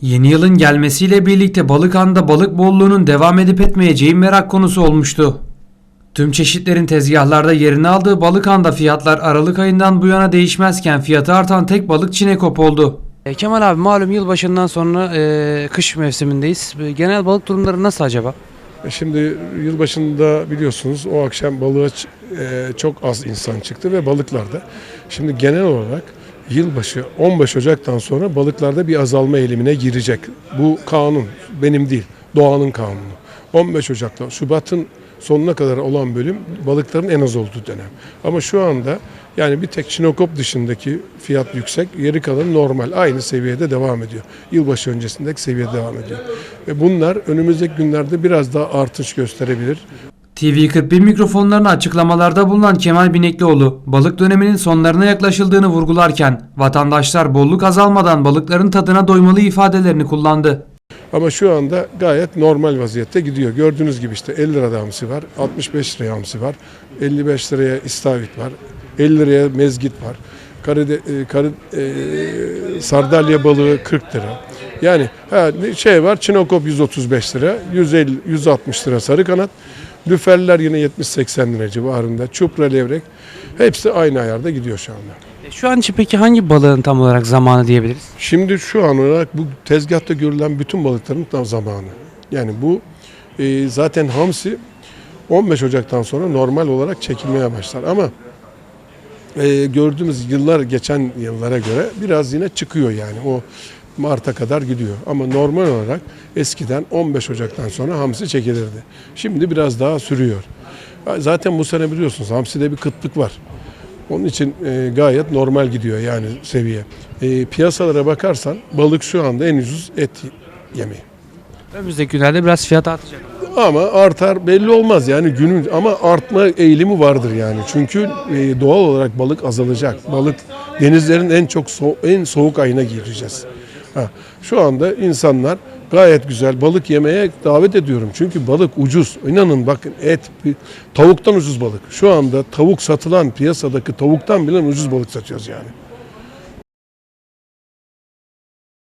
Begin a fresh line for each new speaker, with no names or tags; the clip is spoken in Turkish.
Yeni yılın gelmesiyle birlikte Balıkhan'da balık bolluğunun devam edip etmeyeceği merak konusu olmuştu. Tüm çeşitlerin tezgahlarda yerini aldığı Balıkhan'da fiyatlar Aralık ayından bu yana değişmezken fiyatı artan tek balık Çinekop oldu.
E, Kemal abi malum yılbaşından sonra e, kış mevsimindeyiz. E, Genel balık durumları nasıl acaba?
E Şimdi yılbaşında biliyorsunuz o akşam balığa e, çok az insan çıktı ve balıklarda. Şimdi genel olarak yılbaşı 15 Ocak'tan sonra balıklarda bir azalma eğilimine girecek. Bu kanun benim değil doğanın kanunu. 15 Ocak'ta Şubat'ın sonuna kadar olan bölüm balıkların en az olduğu dönem. Ama şu anda yani bir tek Çinokop dışındaki fiyat yüksek, geri kalan normal, aynı seviyede devam ediyor. Yılbaşı öncesindeki seviyede devam ediyor. Ve bunlar önümüzdeki günlerde biraz daha artış gösterebilir.
TV41 mikrofonlarına açıklamalarda bulunan Kemal Bineklioğlu, balık döneminin sonlarına yaklaşıldığını vurgularken vatandaşlar bolluk azalmadan balıkların tadına doymalı ifadelerini kullandı.
Ama şu anda gayet normal vaziyette gidiyor. Gördüğünüz gibi işte 50 lirada hamsi var, 65 liraya hamsi var, 55 liraya istavrit var, 50 liraya mezgit var. Karade, e, karı, e, sardalya balığı 40 lira. Yani ha, şey var Çinokop 135 lira, 150 160 lira sarı kanat. Lüferler yine 70-80 lira civarında. Çupra levrek hepsi aynı ayarda gidiyor şu anda.
E, Şu an için peki hangi balığın tam olarak zamanı diyebiliriz?
Şimdi şu an olarak bu tezgahta görülen bütün balıkların tam zamanı. Yani bu e, zaten hamsi 15 Ocak'tan sonra normal olarak çekilmeye başlar. Ama e, gördüğümüz yıllar geçen yıllara göre biraz yine çıkıyor yani o Mart'a kadar gidiyor. Ama normal olarak eskiden 15 Ocak'tan sonra hamsi çekilirdi. Şimdi biraz daha sürüyor. Zaten bu sene biliyorsunuz hamside bir kıtlık var. Onun için e, gayet normal gidiyor yani seviye. E, piyasalara bakarsan balık şu anda en ucuz et yemeği.
Önümüzdeki günlerde biraz fiyat artacak.
Ama artar belli olmaz yani günün ama artma eğilimi vardır yani. Çünkü e, doğal olarak balık azalacak. Balık denizlerin en çok so- en soğuk ayına gireceğiz. Şu anda insanlar gayet güzel balık yemeye davet ediyorum. Çünkü balık ucuz. İnanın bakın et tavuktan ucuz balık. Şu anda tavuk satılan piyasadaki tavuktan bile ucuz balık satıyoruz yani.